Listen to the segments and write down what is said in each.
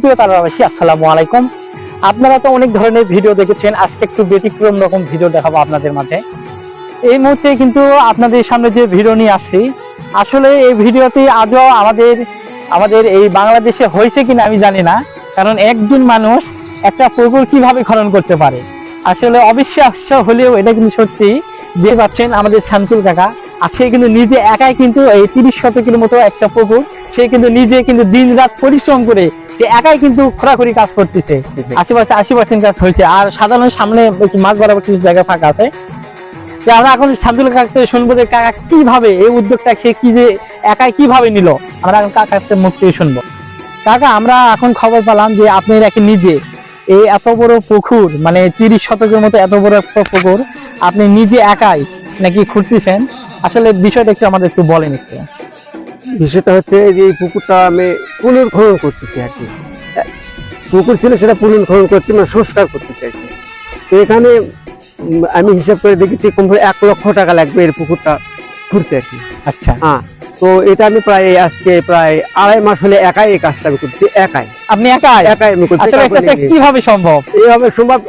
প্রিয় আপনারা তো অনেক ধরনের ভিডিও দেখেছেন, আজকে একটু ব্যতিক্রম রকম ভিডিও দেখাবো আপনাদের মাঝে। এই মুহূর্তে কিন্তু আপনাদের সামনে যে ভিডিও নিয়ে আসছি, আসলে এই ভিডিওতে আজও আমাদের আমাদের এই বাংলাদেশে হয়েছে কিনা আমি জানি না, কারণ একজন মানুষ একটা পুকুর কীভাবে খনন করতে পারে? আসলে অবিশ্বাস্য হলেও এটা কিন্তু সত্যি। যে পাচ্ছেন আমাদের শামসুল কাকা, আর সে কিন্তু নিজে একাই কিন্তু এই তিরিশ শতকের মতো একটা পুকুর সে কিন্তু নিজে কিন্তু দিন রাত পরিশ্রম করে সে একাই কিন্তু খোরাখুরি কাজ করতেছে। আশি পার্সেন্ট কাজ হয়েছে। আর সাধারণ সামনে মাছ বরাবর কিছু জায়গা ফাঁকা আছে। যে আমরা এখন শুনব যে কাকা কীভাবে এই উদ্যোগটা সে কি যে একাই কীভাবে নিল? আমরা এখন মুখ থেকে শুনব। কাকা, আমরা এখন খবর পেলাম যে আপনি নাকি নিজে এই এত বড় পুকুর মানে তিরিশ শতকের মতো এত বড় একটা পুকুর, আপনি নিজে একাই নাকি খুঁড়তেছেন? আসলে বিষয়টা একটু আমাদের একটু বলেন একটু। বিষয়টা হচ্ছে যে এই পুকুরটা আমি পুনর্খনন করতেছি আর কি। পুকুর ছিল সেটা পুনর্খনন করছি মানে সংস্কার করতেছি আর কি। তো এখানে আমি হিসাব করে দেখেছি কমপক্ষে এক লক্ষ টাকা লাগবে এর পুকুরটা খুঁড়তে আর কি। আচ্ছা। হ্যাঁ তো এটা আমি প্রায় আজকে প্রায় আড়াই মাস হলে একাই এই কাজটা আমি করছি একাই। আপনি একাই? একাই আমি করছি নিয়ে। কীভাবে সম্ভব? এইভাবে সম্ভব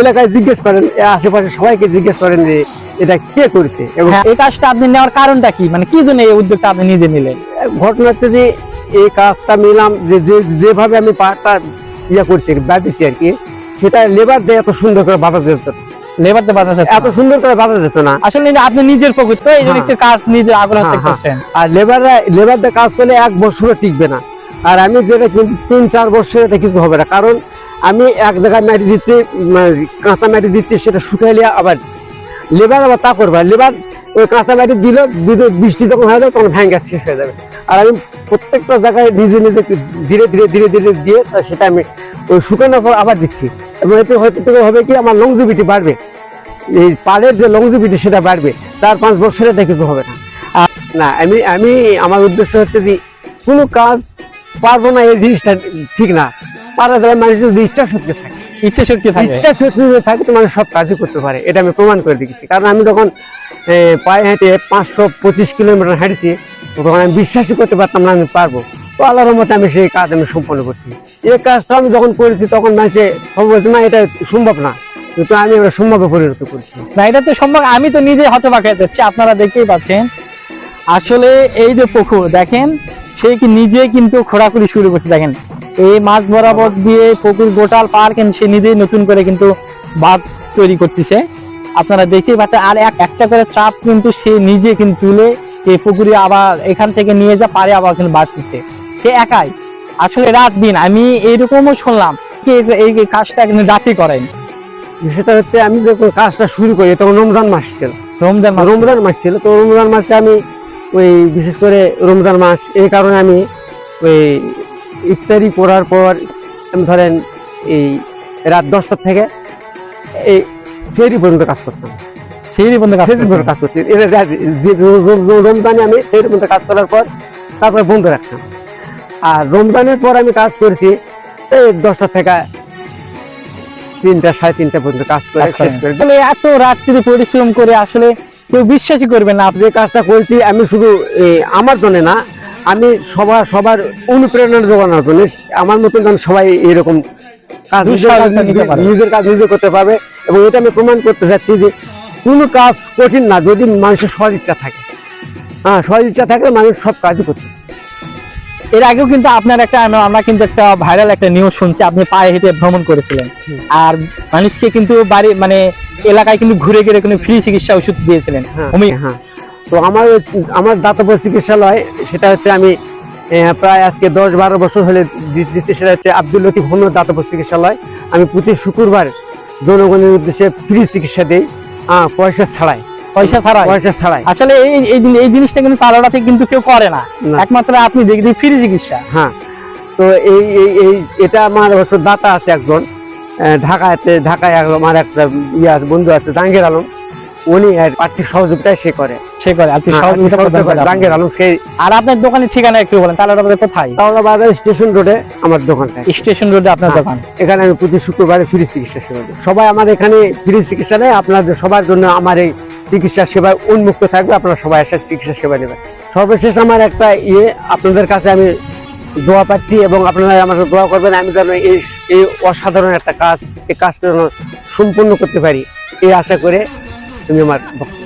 এলাকায় জিজ্ঞেস করেন আশেপাশে সবাইকে জিজ্ঞেস করেন যে এটা কে করছে? এবং হ্যাঁ, এই কাজটা আপনি নেওয়ার কারণটা কি? মানে কি জন্য এই উদ্যোগটা আপনি নিজে নিলেন? ঘটনা হচ্ছে যে এই কাজটা নিলাম যে যেভাবে আমি পাটটা ইয়ে করছি বাঁধিছি আর কি সেটা লেবার দিয়ে এত সুন্দর করে বাঁধা যেত এত সুন্দর করে বাঁধা যেত না। আসলে আপনি নিজের পুকুর তো এই জন্য হ্যাঁ। একটু কাজ নিজের আগ্রহ হ্যাঁ। করছেন। আর লেবাররা লেবার দিয়ে কাজ করলে এক বছরও টিকবে না। আর আমি যেটা কিন্তু তিন চার বছর এটা কিছু হবে না। কারণ আমি এক জায়গায় মাটি দিচ্ছি কাঁচা মাটি দিচ্ছি সেটা শুকাইলে আবার লেবার আবার তা করবে লেবার ওই কাঁচা মাটি দিল বৃষ্টি যখন হয়ে যাবে তখন ভ্যাঙ্গা শেষ হয়ে যাবে। আর আমি প্রত্যেকটা জায়গায় নিজে নিজে ধীরে ধীরে ধীরে ধীরে দিয়ে সেটা আমি ওই শুকানোর পর আবার দিচ্ছি। এবং এতে হয়তো থেকে হবে কি আমার লংজিবিটি বাড়বে। এই পাড়ের যে লংজিবিটি সেটা বাড়বে চার পাঁচ বছরে এটা কিছু হবে না। আর না, আমি আমি, আমার উদ্দেশ্য হচ্ছে যে কোনো কাজ পারব না, এই জিনিসটা ঠিক না। পারা যাবে মানুষের যদি ইচ্ছা শক্তি থাকে। ইচ্ছে শক্তি থাকে। ইচ্ছা শক্তি যদি থাকে তো মানুষ সব কাজই করতে পারে। এটা আমি প্রমাণ করে কারণ আমি যখন পায়ে হেঁটে পাঁচশো পঁচিশ কিলোমিটার হাঁটেছি তখন আমি বিশ্বাসই করতে পারতাম না আমি পারব। তো আল্লাহর মতে আমি সেই কাজ আমি সম্পন্ন করছি। এই কাজটা আমি যখন করেছি তখন মানুষে সব বলছে না এটা সম্ভব না। কিন্তু আমি ওটা সম্ভবে পরিণত করছি। না এটা তো সম্ভব আমি তো নিজে হতবাক হয়ে যাচ্ছি আপনারা দেখতেই পাচ্ছেন। আসলে এই যে পুকুর দেখেন সে কি নিজে কিন্তু খোরাখুরি শুরু করছে দেখেন। এই মাছ বরাবর দিয়ে পুকুর গোটাল পার কিন্তু সে নিজেই নতুন করে কিন্তু বাঁধ তৈরি করতেছে। আপনারা দেখতেই পাচ্ছেন আর এক একটা করে চাপ কিন্তু সে নিজে কিন্তু তুলে এই পুকুরে আবার এখান থেকে নিয়ে যা পারে আবার কিন্তু বাড়তেছে সে একাই। আসলে রাত দিন আমি এইরকমও শুনলাম কি এই কাজটা কিন্তু রাতে করেন। সেটা হচ্ছে আমি যখন কাজটা শুরু করি তখন রমজান মাস ছিল। রমজান মাসে। রমজান মাস ছিল তো রমজান মাসে আমি ওই বিশেষ করে রমজান মাস এই কারণে আমি ওই ইফতারি করার পর ধরেন এই রাত দশটা থেকে এই ফেরি পর্যন্ত কাজ করতাম। সেই পর্যন্ত কাজ রো- রমজানে আমি ফেরি পর্যন্ত কাজ করার পর তারপরে বন্ধ রাখতাম। আর রমজানের পর আমি কাজ করেছি এই দশটা থেকে তিনটা সাড়ে তিনটা পর্যন্ত কাজ করে শেষ করেন। করে। আসলে এত রাত্রি পরিশ্রম করে আসলে কেউ বিশ্বাসই করবে না। আপনি যে কাজটা করছি আমি শুধু আমার জন্য না আমি সবার সবার অনুপ্রেরণা যোগানোর জন্য আমার মতন যেন সবাই এরকম কাজ নিজের কাজ নিজে করতে পারবে এবং এটা আমি প্রমাণ করতে চাচ্ছি যে কোনো কাজ কঠিন না যদি মানুষের সৎ ইচ্ছা থাকে। হ্যাঁ সৎ ইচ্ছা থাকলে মানুষ সব কাজই করতে এর আগেও কিন্তু আপনার একটা আমরা- কিন্তু একটা ভাইরাল একটা নিউজ শুনছি আপনি পায়ে হেঁটে ভ্রমণ করেছিলেন। আর মানুষকে কিন্তু বাড়ি মানে এলাকায় কিন্তু ঘুরে ঘুরে কোনো ফ্রি চিকিৎসা ওষুধ দিয়েছিলেন। হ্যাঁ হ্যাঁ। তো আমার আমার দাতব্য চিকিৎসালয় সেটা হচ্ছে আমি প্রায় আজকে দশ বারো বছর হলে দিচ্ছি সেটা হচ্ছে আব্দুল লতিফ হোমিও দাতব্য চিকিৎসালয়। আমি প্রতি শুক্রবার জনগণের উদ্দেশ্যে ফ্রি চিকিৎসা দিই পয়সা ছাড়াই। পয়সা ছাড়া পয়সা ছাড়াই। আসলে এই এই এই জিনিসটা কিন্তু তালাটা থেকে কিন্তু কেউ করে না। একমাত্র আপনি দেখি ফ্রি চিকিৎসা। হ্যাঁ। তো এই এই এই এটা আমার অবশ্য দাতা আছে একজন ঢাকাতে ঢাকায় আমার একটা ইয়ে আছে, বন্ধু আছে জাহাঙ্গীর আলম। উনি আর্থিক সহযোগিতায় সে করে। সে করে আপনি হ্যাঁ, সহযোগিতা আর্থিক সহযোগিতা করে। জাহাঙ্গীর আলম সেই আর আপনার দোকানের ঠিকানা একটু বলেন বাজার কোথায়? তাওলা বাজার স্টেশন রোডে আমার দোকানটা স্টেশন রোডে আপনার হ্যাঁ। দোকান? এখানে আমি প্রতি শুক্রবারে ফ্রি চিকিৎসা সেবা দিই। সবাই আমার এখানে ফ্রি চিকিৎসা নেয় আপনাদের সবার জন্য আমার এই চিকিৎসা সেবায় উন্মুক্ত থাকবে আপনারা সবাই এসে চিকিৎসা সেবা নেবেন। সর্বশেষ আমার একটা ইয়ে আপনাদের কাছে আমি দোয়া পাচ্ছি এবং আপনারা আমাকে দোয়া করবেন আমি যেন এই এই অসাধারণ একটা কাজ এই কাজটা যেন সম্পূর্ণ করতে পারি এই আশা করে তুমি আমার বক্তব্য